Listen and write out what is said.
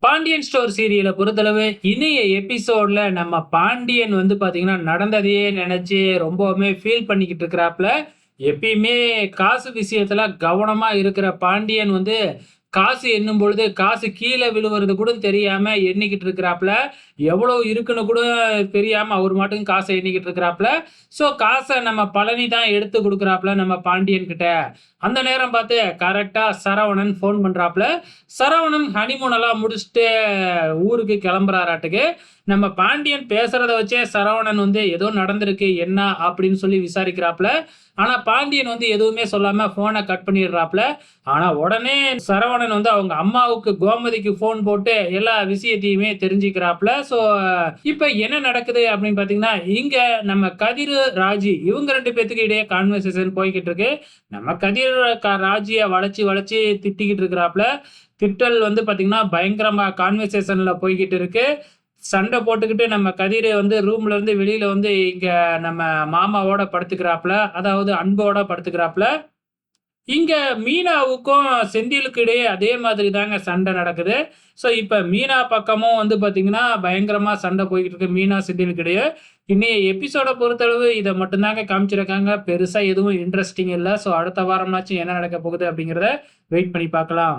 Pandian store சீரியலை பொறுத்தளவு இனிய எபிசோட்ல நம்ம பாண்டியன் வந்து பாத்தீங்கன்னா நடந்ததையே நினைச்சு ரொம்பவுமே ஃபீல் பண்ணிக்கிட்டு இருக்கிறாப்புல. எப்பயுமே காசு விஷயத்துல கவனமா இருக்கிற பாண்டியன் வந்து காசு எண்ணும் பொழுது காசு கீழே விழுவுறது கூட தெரியாம எண்ணிக்கிட்டு இருக்கிறாப்புல. எவ்வளவு இருக்குன்னு கூட தெரியாம அவர் மட்டும் காசை எண்ணிக்கிட்டு இருக்கிறாப்புல. ஸோ காசை நம்ம பழனி தான் எடுத்து கொடுக்குறாப்புல நம்ம பாண்டியன் கிட்ட. அந்த நேரம் பார்த்து கரெக்டா சரவணன் ஃபோன் பண்றாப்புல. சரவணன் ஹனிமூன் எல்லாம் முடிச்சுட்டு ஊருக்கு கிளம்புறாராட்டுக்கு. நம்ம பாண்டியன் பேசுறத வச்சே சரவணன் வந்து ஏதோ நடந்திருக்கு என்ன அப்படின்னு சொல்லி விசாரிக்கிறாப்புல. ஆனா பாண்டியன் வந்து எதுவுமே சொல்லாம போனை கட் பண்ணிடுறாப்புல. ஆனா உடனே சரவணன் வந்து அவங்க அம்மாவுக்கு கோமதிக்கு ஃபோன் போட்டு எல்லா விஷயத்தையுமே தெரிஞ்சுக்கிறாப்புல. ஸோ இப்ப என்ன நடக்குது அப்படின்னு பாத்தீங்கன்னா இங்க நம்ம கதிர் ராஜி இவங்க ரெண்டு பேத்துக்கு இடையே கான்வர்சேஷன் போய்கிட்டு இருக்கு. நம்ம கதிர் க- ராஜியை வளைச்சு வளைச்சு திட்டிக்கிட்டு இருக்கிறாப்புல. திட்டல் வந்து பாத்தீங்கன்னா பயங்கரமா கான்வர்சேஷன்ல போய்கிட்டு இருக்கு. சண்டை போட்டுக்கிட்டு நம்ம கதிரை வந்து ரூம்ல இருந்து வெளியில வந்து இங்க நம்ம மாமாவோட படுத்துக்கிறாப்புல அதாவது அன்போட படுத்துக்கிறாப்புல இங்க மீனாவுக்கும் செந்திலுக்கு இடையே அதே மாதிரி தாங்க சண்டை நடக்குது. ஸோ இப்போ மீனா பக்கமும் வந்து பார்த்தீங்கன்னா பயங்கரமா சண்டை போய்கிட்டு இருக்கு மீனா செந்திலுக்கு இடையே. இன்னைய எபிசோட பொறுத்தளவு இதை மட்டும்தாங்க காமிச்சிருக்காங்க. பெருசா எதுவும் இன்ட்ரெஸ்டிங் இல்லை. ஸோ அடுத்த வாரம்னாச்சும் என்ன நடக்க போகுது அப்படிங்கிறத வெயிட் பண்ணி பார்க்கலாம்.